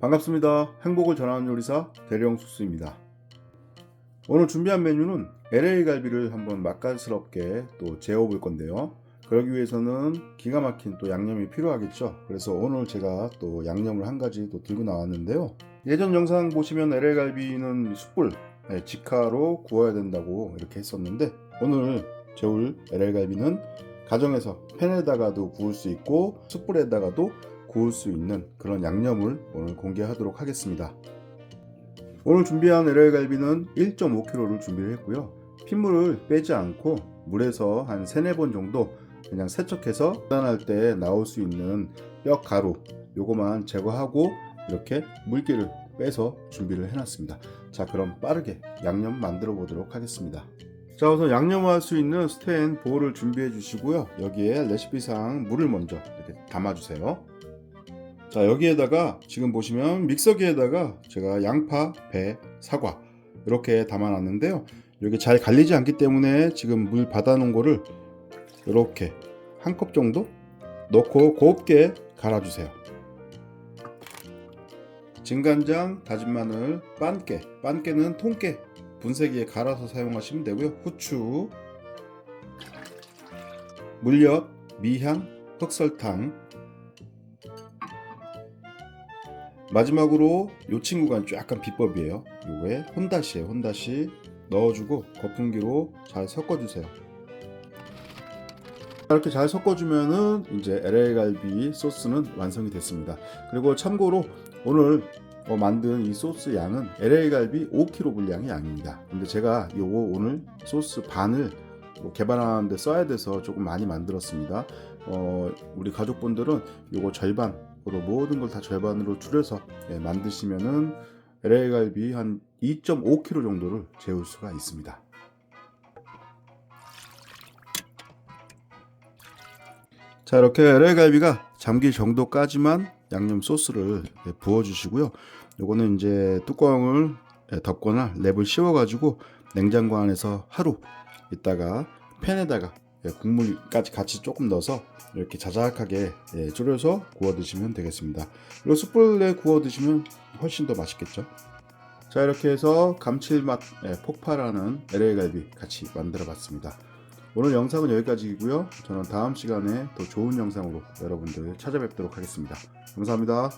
반갑습니다. 행복을 전하는 요리사 대령 숙수입니다. 오늘 준비한 메뉴는 LA 갈비를 한번 맛깔스럽게 또 재워 볼 건데요. 그러기 위해서는 기가 막힌 또 양념이 필요하겠죠. 그래서 오늘 제가 또 양념을 한 가지 또 들고 나왔는데요. 예전 영상 보시면 LA 갈비는 숯불, 네, 직화로 구워야 된다고 이렇게 했었는데 오늘 재울 LA 갈비는 가정에서 팬에다가도 구울 수 있고 숯불에다가도 구울 수 있는 그런 양념을 오늘 공개하도록 하겠습니다. 오늘 준비한 LA 갈비는 1.5kg를 준비를 했고요. 핏물을 빼지 않고 물에서 한 3, 4번 정도 그냥 세척해서 짠할 때 나올 수 있는 뼈 가루 요거만 제거하고 이렇게 물기를 빼서 준비를 해놨습니다. 자 그럼 빠르게 양념 만들어 보도록 하겠습니다. 자 우선 양념할 수 있는 스텐 볼을 준비해 주시고요. 여기에 레시피상 물을 먼저 이렇게 담아 주세요. 자 여기에다가 지금 보시면 믹서기에다가 제가 양파, 배, 사과 이렇게 담아놨는데요. 여기 잘 갈리지 않기 때문에 지금 물 받아놓은 거를 이렇게 한 컵 정도 넣고 곱게 갈아주세요. 진간장, 다진 마늘, 빤깨, 빤깨는 통깨 분쇄기에 갈아서 사용하시면 되고요. 후추, 물엿, 미향, 흑설탕, 마지막으로 이 친구가 약간 비법이에요. 요게 혼다시에요. 혼다시 넣어주고 거품기로 잘 섞어주세요. 이렇게 잘 섞어주면은 이제 LA 갈비 소스는 완성이 됐습니다. 그리고 참고로 오늘 어, 만든 이 소스 양은 LA 갈비 5kg 분량의 양입니다. 근데 제가 요거 오늘 소스 반을 뭐 개발하는데 써야 돼서 조금 많이 만들었습니다. 어, 우리 가족분들은 요거 절반으로 모든 걸 다 절반으로 줄여서 예, 만드시면은 LA 갈비 한 2.5kg 정도를 재울 수가 있습니다. 자 이렇게 LA 갈비가 잠길 정도까지만 양념 소스를 예, 부어주시고요. 요거는 이제 뚜껑을 예, 덮거나 랩을 씌워가지고 냉장고 안에서 하루 있다가 팬에다가 예, 국물까지 같이 조금 넣어서 이렇게 자작하게 예, 졸여서 구워 드시면 되겠습니다. 그리고 숯불에 구워 드시면 훨씬 더 맛있겠죠. 자 이렇게 해서 감칠맛 예, 폭발하는 LA 갈비 같이 만들어 봤습니다. 오늘 영상은 여기까지이고요. 저는 다음 시간에 더 좋은 영상으로 여러분들 찾아뵙도록 하겠습니다. 감사합니다.